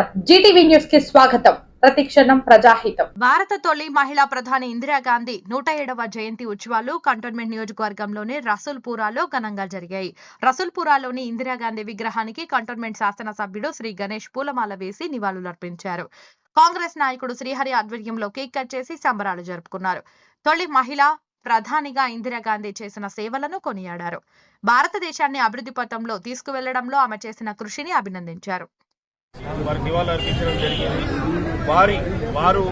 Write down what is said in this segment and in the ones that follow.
Zee TV న్యూస్కి స్వాగతం. ప్రతిక్షణం ప్రజాహితం. భారత తొలి మహిళా ప్రధాని ఇందిరాగాంధీ నూట ఏడవ జయంతి ఉత్సవాలు కంటోన్మెంట్ నియోజకవర్గంలోని రసూల్పురాలో ఘనంగా జరిగాయి. రసూల్పురాలోని ఇందిరాగాంధీ విగ్రహానికి కంటోన్మెంట్ శాసనసభ్యుడు శ్రీ గణేష్ పూలమాల వేసి నివాళులర్పించారు. కాంగ్రెస్ నాయకుడు శ్రీహరి ఆధ్వర్యంలో కేక్ కట్ చేసి సంబరాలు జరుపుకున్నారు. తొలి మహిళా ప్రధానిగా ఇందిరాగాంధీ చేసిన సేవలను కొనియాడారు. భారతదేశాన్ని అభివృద్ధి పథంలో తీసుకువెళ్ళడంలో ఆమె చేసిన కృషిని అభినందించారు. వారి నివాళులు అర్పించడం జరిగింది. వారి వారు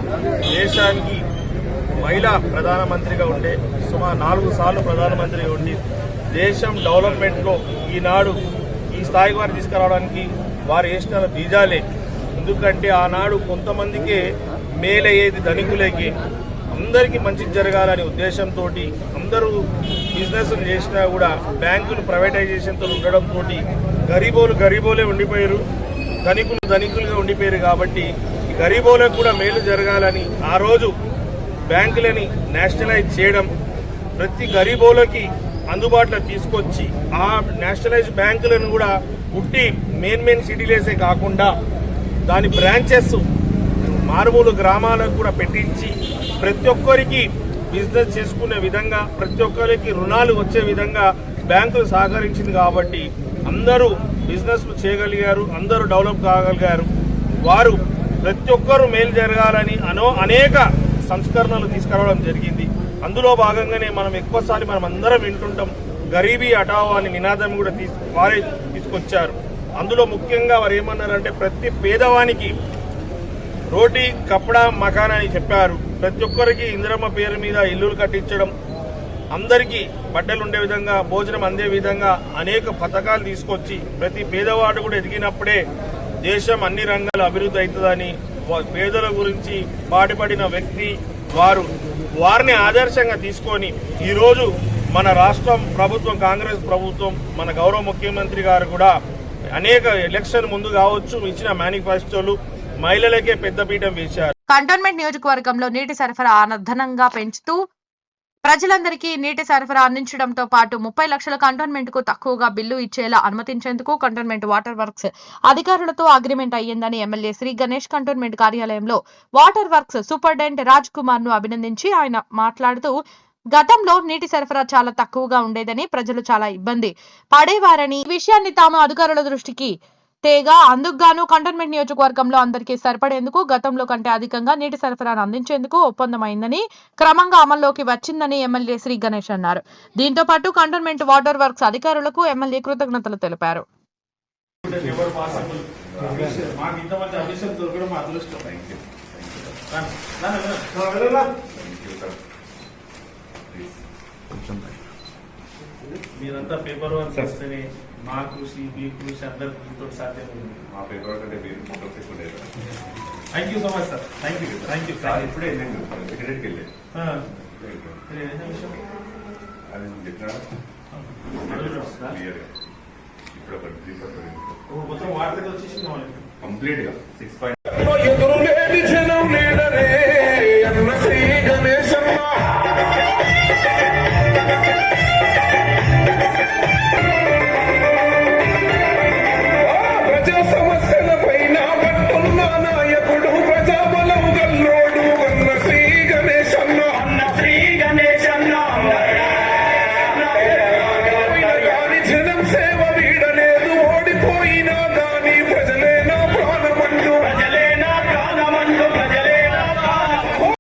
దేశానికి మహిళా ప్రధానమంత్రిగా ఉండే సుమారు నాలుగు సార్లు ప్రధానమంత్రిగా ఉండి దేశం డెవలప్మెంట్లో ఈనాడు ఈ స్థాయికి వారు తీసుకురావడానికి వారు వేసిన బీజాలే. ఎందుకంటే ఆనాడు కొంతమందికే మేలయ్యేది ధనికులకి. అందరికీ మంచి జరగాలనే ఉద్దేశంతో అందరూ బిజినెస్ చేసినా కూడా బ్యాంకులు ప్రైవేటైజేషన్తో ఉండడంతో గరీబోలు గరీబోలే ఉండిపోయారు. ధనికులు ధనికులుగా ఉండిపోయారు కాబట్టి గరీబోలకు కూడా మేలు జరగాలని ఆ రోజు బ్యాంకులని నేషనలైజ్ చేయడం ప్రతి గరీబోలకి అందుబాటులో తీసుకొచ్చి ఆ నేషనలైజ్ బ్యాంకులను కూడా పుట్టి మెయిన్ మెయిన్ సిటీలేసే కాకుండా దాని బ్రాంచెస్ మారుమూల గ్రామాలకు కూడా పెట్టించి ప్రతి ఒక్కరికి బిజినెస్ చేసుకునే విధంగా ప్రతి ఒక్కరికి రుణాలు వచ్చే విధంగా బ్యాంకులు సహకరించింది కాబట్టి అందరూ బిజినెస్ చేయగలిగారు అందరూ డెవలప్ కాగలిగారు. వారు ప్రతి ఒక్కరూ మేలు జరగాలని అనో అనేక సంస్కరణలు తీసుకురావడం జరిగింది. అందులో భాగంగానే మనం ఎక్కువసారి మనం అందరం వింటుంటాం గరీబీ హటావో అనే నినాదం కూడా తీసు వారే తీసుకొచ్చారు. అందులో ముఖ్యంగా వారు ఏమన్నారంటే ప్రతి పేదవానికి రోటీ కప్పడా మకాన్ అని చెప్పారు. ప్రతి ఒక్కరికి ఇందిరమ్మ పేరు మీద ఇల్లులు కట్టించడం అందరికీ బట్టలు ఉండే విధంగా భోజనం అందే విధంగా అనేక పథకాలు తీసుకొచ్చి ప్రతి పేదవాడు కూడా ఎదిగినప్పుడే దేశం అన్ని రంగాలు అభివృద్ధి అవుతుందని పేదల గురించి పాటుపడిన వ్యక్తి వారు వారిని ఆదర్శంగా తీసుకొని ఈరోజు మన రాష్ట్రం ప్రభుత్వం కాంగ్రెస్ ప్రభుత్వం మన గౌరవ ముఖ్యమంత్రి గారు కూడా అనేక ఎలక్షన్ ముందు కావచ్చు ఇచ్చిన మేనిఫెస్టోలు మహిళలకే పెద్దపీఠం వేశారు. కంటోన్మెంట్ నియోజకవర్గంలో నీటి సరఫరా అనర్ధనంగా పెంచుతూ ప్రజలందరికీ నీటి సరఫరా అందించడంతో పాటు ముప్పై లక్షల కంటోన్మెంట్కు తక్కువగా బిల్లు ఇచ్చేలా అనుమతించేందుకు కంటోన్మెంట్ వాటర్ వర్క్స్ అధికారులతో అగ్రిమెంట్ అయ్యిందని ఎమ్మెల్యే శ్రీ గణేష్ కంటోన్మెంట్ కార్యాలయంలో వాటర్ వర్క్స్ సూపరింటెండెంట్ రాజ్ కుమార్ను అభినందించి ఆయన మాట్లాడుతూ గతంలో నీటి సరఫరా చాలా తక్కువగా ఉండేదని ప్రజలు చాలా ఇబ్బంది పడేవారని ఈ విషయాన్ని తాము అధికారుల దృష్టికి తేగా. అందుకుగాను కంటోన్మెంట్ నియోజకవర్గంలో అందరికీ సరిపడేందుకు గతంలో కంటే అధికంగా నీటి సరఫరాను అందించేందుకు ఒప్పందమైందని క్రమంగా అమల్లోకి వచ్చిందని ఎమ్మెల్యే శ్రీ గణేష్ అన్నారు. దీంతో పాటు కంటోన్మెంట్ వాటర్ వర్క్స్ అధికారులకు ఎమ్మెల్యే కృతజ్ఞతలు తెలిపారు. ఎవరు మీరంతా పేపర్ వర్క్ చేస్తేనే మా కృషి మీ కృషి అందరి కృషితో సాధ్యం మా పేపర్ మీరు లేదు. Thank you so much sir thank you thank you sir ఇప్పుడే సెక్రటరీకి వెళ్ళాను విషయం? అది చెప్పినా? ఇప్పుడు ఒక కంప్లీట్గా. Six point